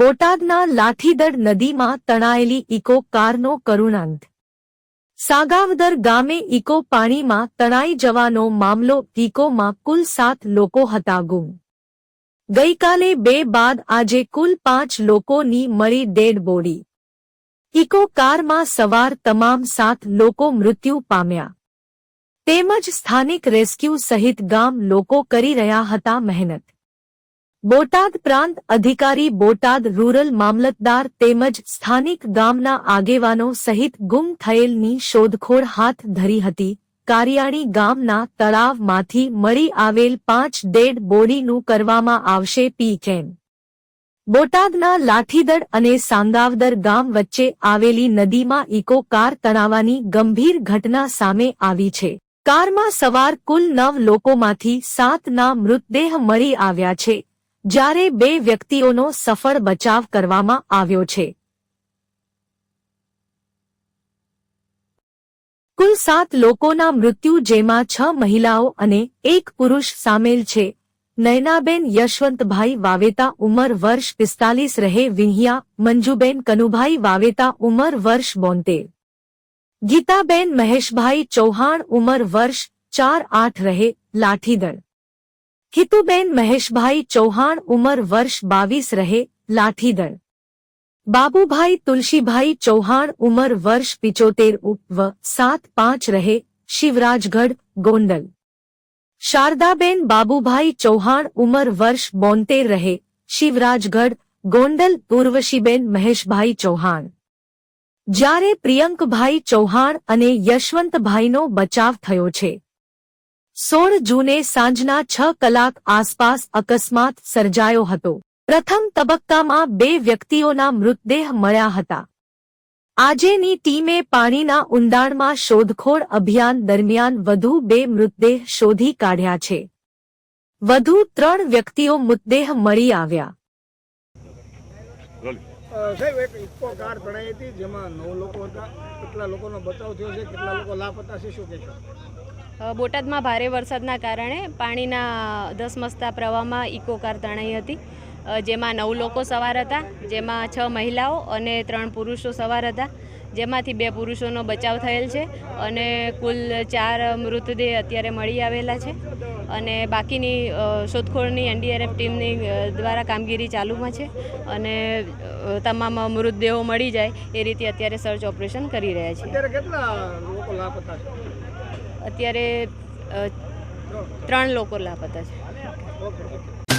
બોટાદના લાઠીદડ નદીમાં તણાયેલી ઇકો કારનો કરુણાંત. સાગાવદર ગામે ઇકો પાણીમાં તણાઈ જવાનો મામલો ઇકોમાં કુલ સાત લોકો હતા ગુમ ગઈકાલે બે બાદ આજે કુલ પાંચ લોકોની મળી ડેડ બોડી ઇકો કારમાં સવાર તમામ સાત લોકો મૃત્યુ પામ્યા. તેમજ સ્થાનિક રેસ્ક્યુ સહિત ગામ લોકો કરી રહ્યા હતા મહેનત. બોટાદ પ્રાંત અધિકારી બોટાદ રૂરલ મામલતદાર તેમજ સ્થાનિક ગામના આગેવાનો સહિત ગુમ થયેલની શોધખોળ હાથ ધરી હતી. કારિયાણી ગામના તળાવમાંથી મળી આવેલ પાંચ ડેડ બોડીનું કરવામાં આવશે પી કેમ. બોટાદના લાઠીદળ અને સાંગાવદર ગામ વચ્ચે આવેલી નદીમાં ઇકો કાર તણાવાની ગંભીર ઘટના સામે આવી છે. કારમાં સવાર કુલ નવ લોકોમાંથી સાતના મૃતદેહ મળી આવ્યા છે. જ્યારે બે વ્યક્તિઓનો સફળ બચાવ કરવામાં આવ્યો છે. કુલ સાત લોકોના મૃત્યુ જેમાં છ મહિલાઓ અને એક પુરુષ સામેલ છે. નયનાબેન યશવંતભાઈ વાવેતા ઉંમર વર્ષ પિસ્તાલીસ રહે વિંહિયા, મંજુબેન કનુભાઈ વાવેતા ઉંમર વર્ષ બોતેર. ગીતાબેન મહેશભાઈ ચૌહાણ ઉંમર વર્ષ ચાર આઠ રહે લાઠીદળ. હિતુબેન મહેશભાઈ ચૌહાણ ઉંમર વર્ષ બાવીસ રહે, લાઠીદળ. બાબુભાઈ તુલસીભાઈ ચૌહાણ ઉંમર વર્ષ પિચોતેર ઉપ સાત પાંચ રહે, શિવરાજગઢ, ગોંડલ. શારદાબેન બાબુભાઈ ચૌહાણ ઉંમર વર્ષ બોતેર રહે, શિવરાજગઢ, ગોંડલ પૂર્વશીબેન મહેશભાઈ ચૌહાણ. જ્યારે પ્રિયંકભાઈ ચૌહાણ અને યશવંતભાઈનો બચાવ થયો છે સોળ જૂને સાંજના છ કલાક આસપાસ અકસ્માત સર્જાયો હતો. પ્રથમ તબક્કામાં બે વ્યક્તિઓના મૃતદેહ મળ્યા હતા. આજેની ટીમે પાણીના ઊંડાણમાં શોધખોળ અભિયાન દરમિયાન વધુ બે મૃતદેહ શોધી કાઢ્યા છે. વધુ ત્રણ વ્યક્તિઓ મૃતદેહ મળી આવ્યા. જેમાં નવ લોકો હતા. કેટલા લોકોનો બચાવ થયો છે, કેટલા લોકો લાપતા છે, શું કહેશો? બોટાદમાં ભારે વરસાદના કારણે પાણીના ધસમસતા પ્રવાહમાં ઇકોકાર તણાઈ હતી. જેમાં નવ લોકો સવાર હતા, જેમાં છ મહિલાઓ અને ત્રણ પુરુષો સવાર હતા. જેમાંથી બે પુરુષોનો બચાવ થયેલ છે અને કુલ ચાર મૃતદેહ અત્યારે મળી આવેલા છે. અને બાકીની શોધખોળની એનડીઆરએફ ટીમની દ્વારા કામગીરી ચાલુમાં છે અને તમામ મૃતદેહો મળી જાય એ રીતે અત્યારે સર્ચ ઓપરેશન કરી રહ્યા છે? અત્યારે ત્રણ લોકો લાપતા છે.